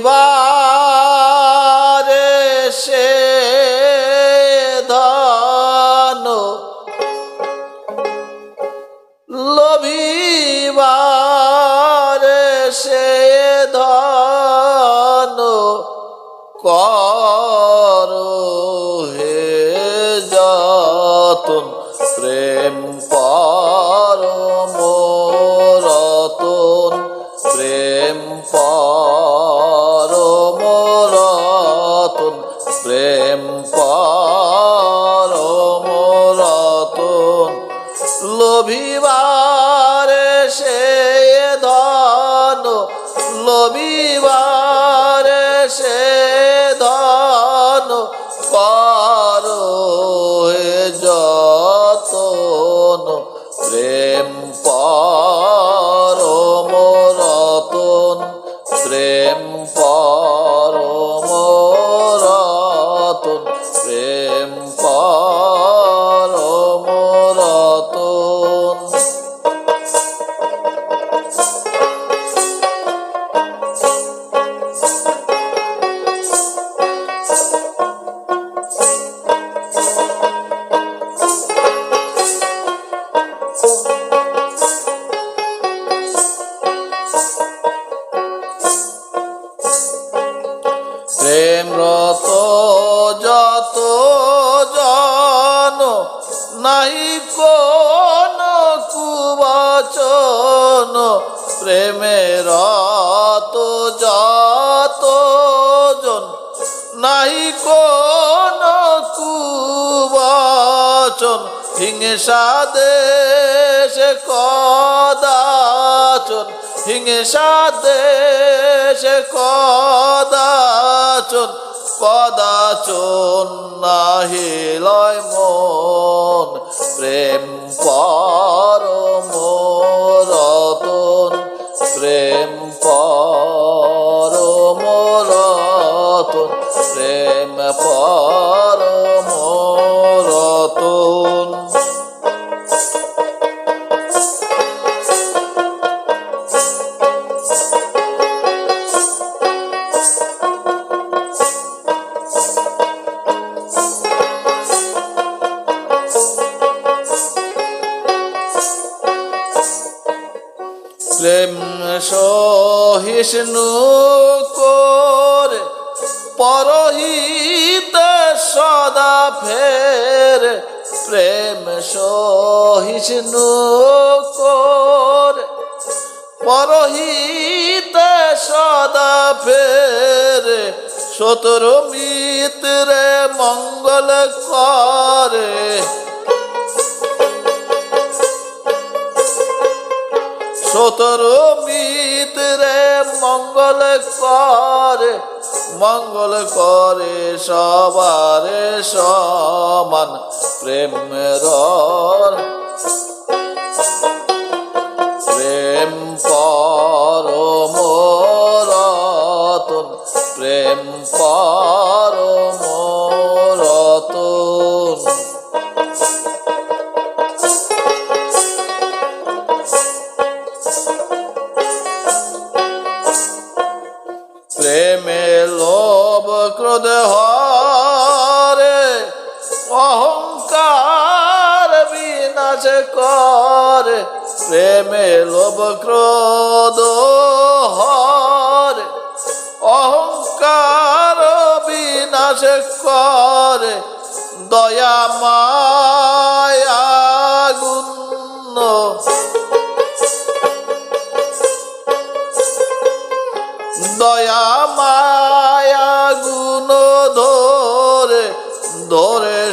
লবিবারে সে ধন লবিবারে সে ধন কর হে যতন প্রেম পরম রতন প্রেম পরম প্রেম রতন লভিবারে সে ধন লভিবারে কোন কুবচন? প্রেমের রত যত জন। নাই কোন কুবচন। হিংসা দেশে কদাচন। হিংসা দেশে কদাচন। কদাচন নাহি লয় মন প্রেম পরম রতন প্রেম পরম রতন প্রেম পরম সহিষ্ণু করে পরহিত সদা ফের প্রেম সহিষ্ণু করে পরহিত সদা ফের সতর মিত্রে মঙ্গল করে সতর মিত্রে মঙ্গল করে মঙ্গল করে সবার সমান প্রেম প্রেমের ক্রোধ রে অহংকার বিনাশ করে প্রেমে লোভ ক্রোধ।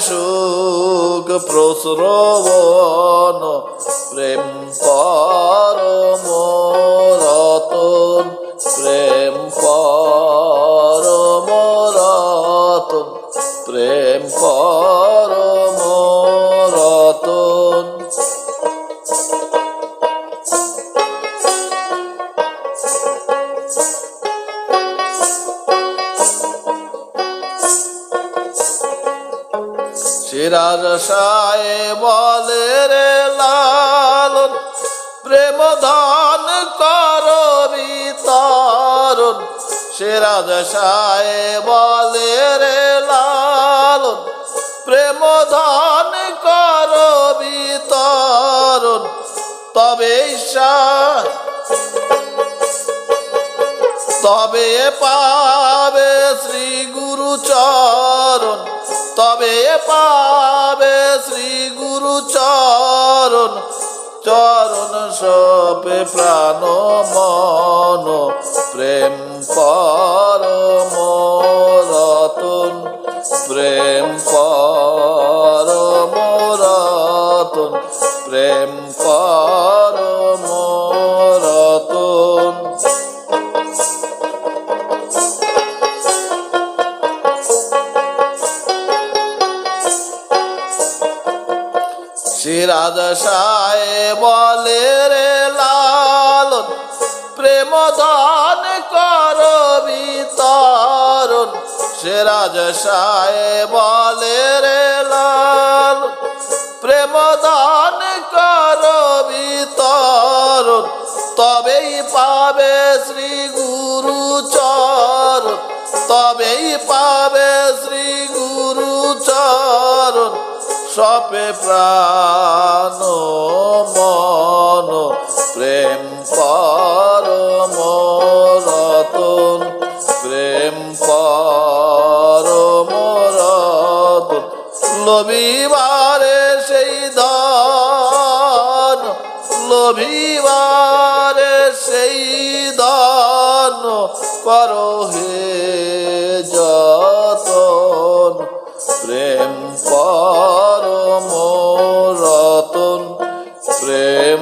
সুখ প্রশ্রবণ প্রেম পরম রতন প্রেম সিরাজ সায় বলে রে লালন প্রেম ধন কর বিতরণ। সে সিরাজ সায় বলে রে লালন প্রেম ধন কর বিতরণ। তবে তবে পাবে শ্রী গুরু চরণ তবে শ্রী গুরু চরণ চরণ সপে প্রাণ মন প্রেম পরম সিরাজ সায় বলে রে লালন প্রেম দান কর বিতরণ সিরাজ বলে রে লাল, প্রেম দান কর তবেই পাবে শ্রী গুরু চরণ, তবেই পাবে সপে প্রাণ, মন, প্রেম পরম রতন প্রেম পরম রতন লবিবারে সেই দান লভিবারে সেই দান করো হে যতন প্রেম